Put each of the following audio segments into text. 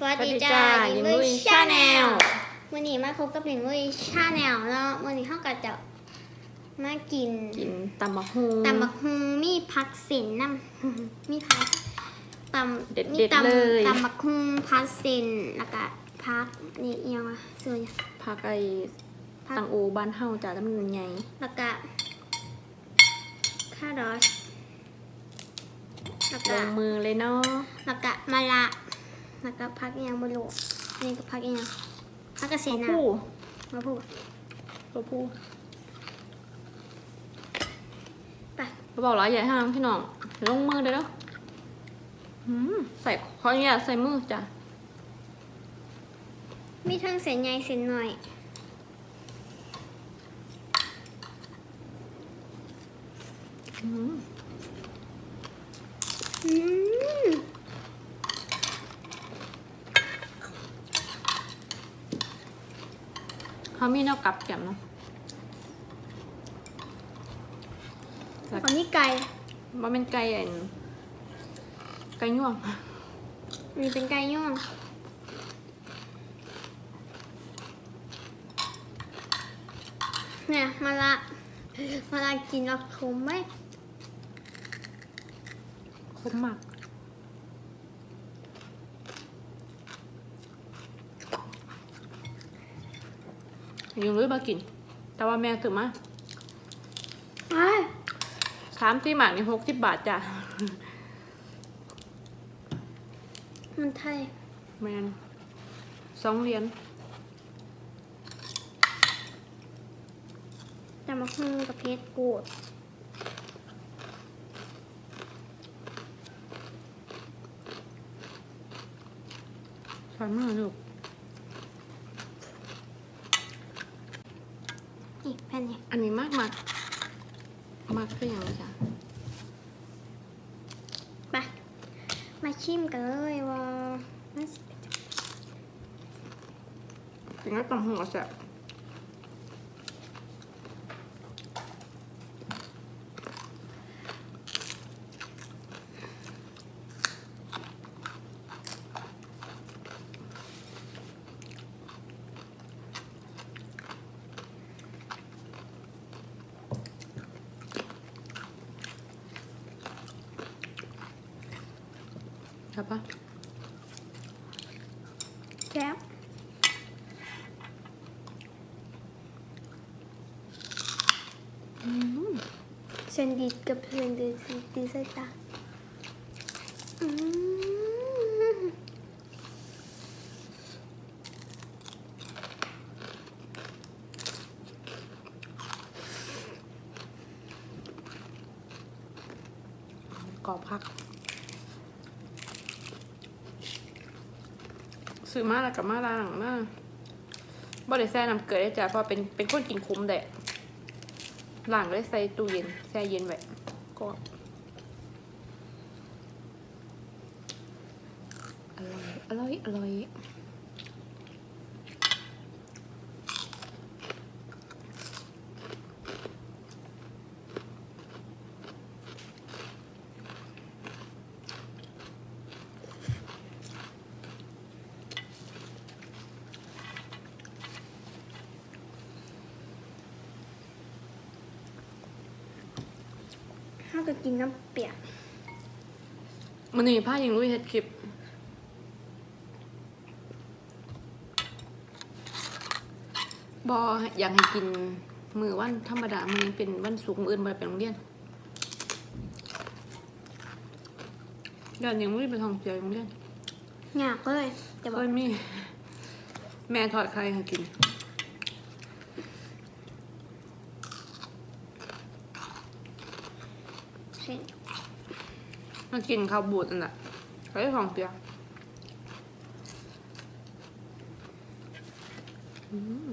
สวัสดีสวัสดีจ้าจ้าหญิงหญิงลุลุยยชาแนล Channel วันนี้มาพบกับหญิงลุยชาแนลเนาะวันนี้เขาก็จะมากินกินตำบักฮูตำบักฮุงมีผักเส้นน้ำมีผักตำเด็ดๆมีตำเลยตำบักฮุงผักเส้นแล้วก็ผักนี่เอียงวะส่วนผักไอ้ผักตังโอบ้านเฮาจ้าจำนวนใหญ่แล้วก็ข้าวดอสแล้วลก็งมือเลยเนาะแล้วก็มะละ แล้วก็ผักอีหยังบลูนี่ก็ผักอีหยังผักกระเสียตัวนะผู้มาพูดตัวผู้ไปเขาบอกหลายใหญ่ห้างพี่น้องลงมือเลยเนาะหืมใส่ขออนุญาตใส่มือจ้ะมีทั้งเส้นใหญ่เส้นหน่อยหืมอืม เขามีแนวกลับแก้มเนาะแล้วก็มีไก่ว่าเป็นไก่อันไก่ย่วงนี่เป็นไก่ย่างเนี่ยมาละมาละกินแล้วคมไหมคมมาก ยังรู้มากิน แต่ว่าแม่ถือมาไอ้ายสามที่หมากนี่หกสิบบาทจ้ะ มันไทย แมนสองเหรียญแต่มาหุ้งกับเพชรกูดสามมือลูก นี่แผ่นนี้ อันนี้มากมากมากคืออย่างไรจ้ะไปมาชิมกันเลยว่ามันสิถึงก็ต้องหัวแสบ ครับปะแก้วเส้นดีกับเส้นดีดีใส่ตาอืมกรอบพัก ซื้อมาแล้วกับมาล่างนะบ่ได้แซ่น้ำเกลือได้จ้ะเพราะเป็นเป็นคนกินคุ้มแดะล้างเลยใส่ตู้เย็นแช่เย็นไว้ก็อร่อยอร่อยอร่อยาจะกินน้ำเปียกมันมีผ้ายิงลุยเฮ็ดคลิป บออยากให้กินมือวันธรรมดา มือนี้เป็นวันศุกร์มืออื่นบ่ไปโรงเรียนยอดยังไม่ได้ไปท่องเที่ยวโรงเรียนอยากเลยแต่เคบอกยมีแม่ทอดไข่ให้กิน เส้น มากินข้าวบูดนั่นแหละไปท่องเที่ยวอืม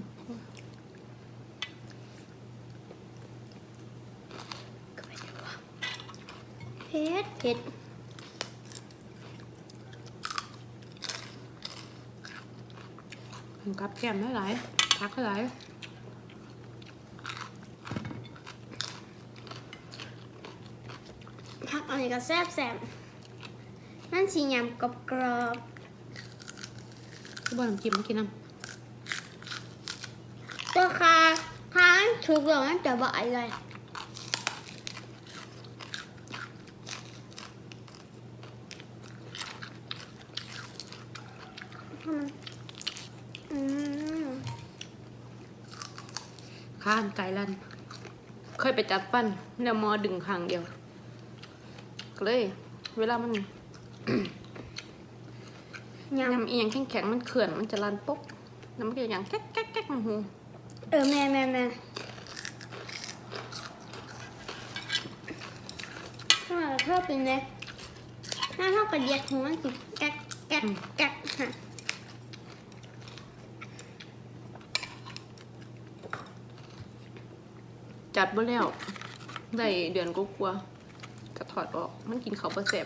เผ็ดเผ็ดกินกับแก้มได้หลายพักได้หลายผักอั นนี้ก็แซ่บแซ่บนั่นสียำกรอบกรอบที่บ้านน้ำจิ้มมากินน้ก็คาคาถูกหรอกมันจะบอกอะไรอืมำข้านไก่ลั่นเคยไปจัดฟันเนี่ยหมอดึงข้างเดียว ก็เลย เวลามันยยำเอียงแข็งๆมันเขื่อนมันจะลั่นปุ๊บแล้วมันก็อย่างแก๊กแก๊กแก๊กมันหูำเออแม่แม่แม่ถ้าชอบเป็นเล็กถ้าชอบกระเดียดหัวมันสิแก๊กแก๊กแก๊กฮะจัดบ่แล้วได้เดือนก็กลัวๆ กระถอดออก มันกินเขาวประแสบ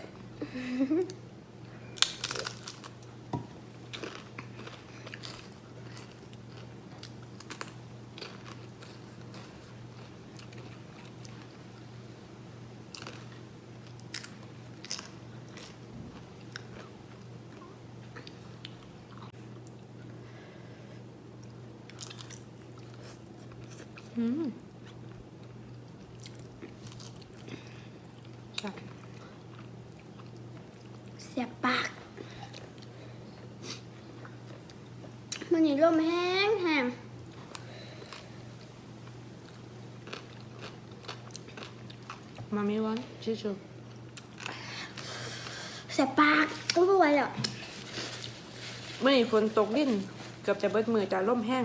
อืมจัด เสียบปากมันนี่ลมแห้งแห้งมามีวันชิชูเสียบปากก็ไม่ไหวแล้วเมื่อนี้ฝนตกดินเกือบจะเบิดมือจะร่มแห้ง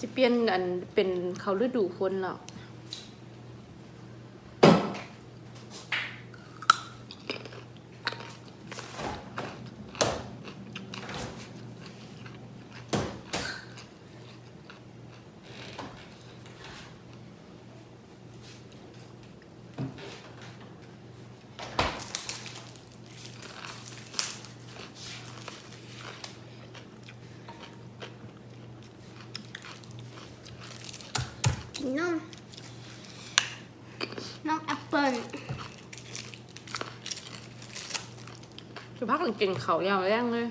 จะเปลี่ยนอันเป็นเขาฤดูฝนแล้ว นนมนมแอปเปิ้ลจะพักกันกินเขาวยาวแรงเลย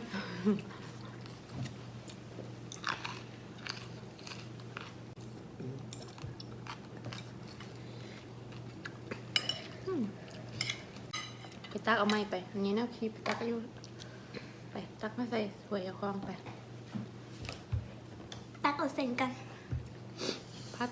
ไปตักเอาไม้ไป อันนี้แนวคลิปตักก็อยู่ไปตักมาใส่สวยเอาคลองไป ตักเอาเส้นกัน พั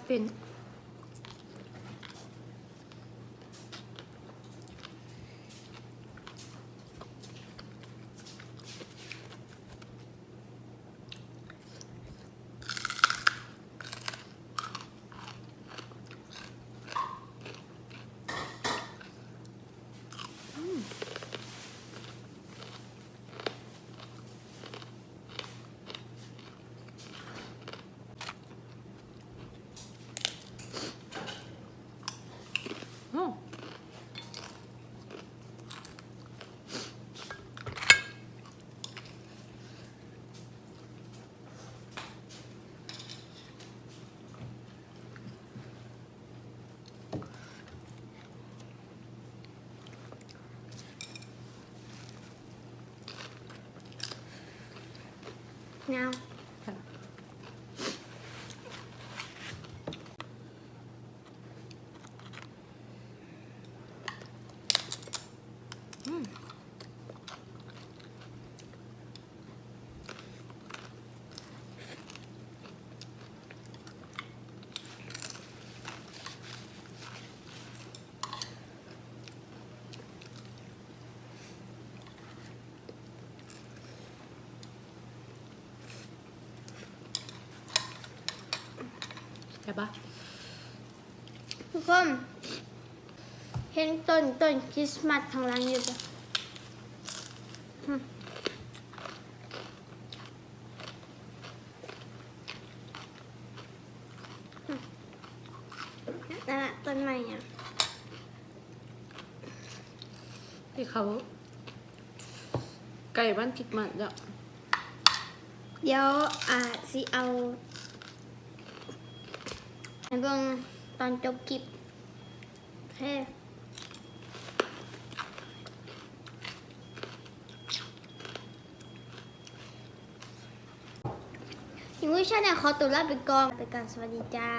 เปะทุกคนเห็นต้นต้นคริสต์มาสข้างหล่างอยู่ปะหึหึนั่นน่ะต้นไม้อะที่เขาไก่บ้านคิดมันจ้ะเดี๋ยวอ่าสิเอา เบื้องตอนจบคลิปเฮ้ิวิชาแนี่ลขอตัวลาไปกองไปกันสวัสดีจ้า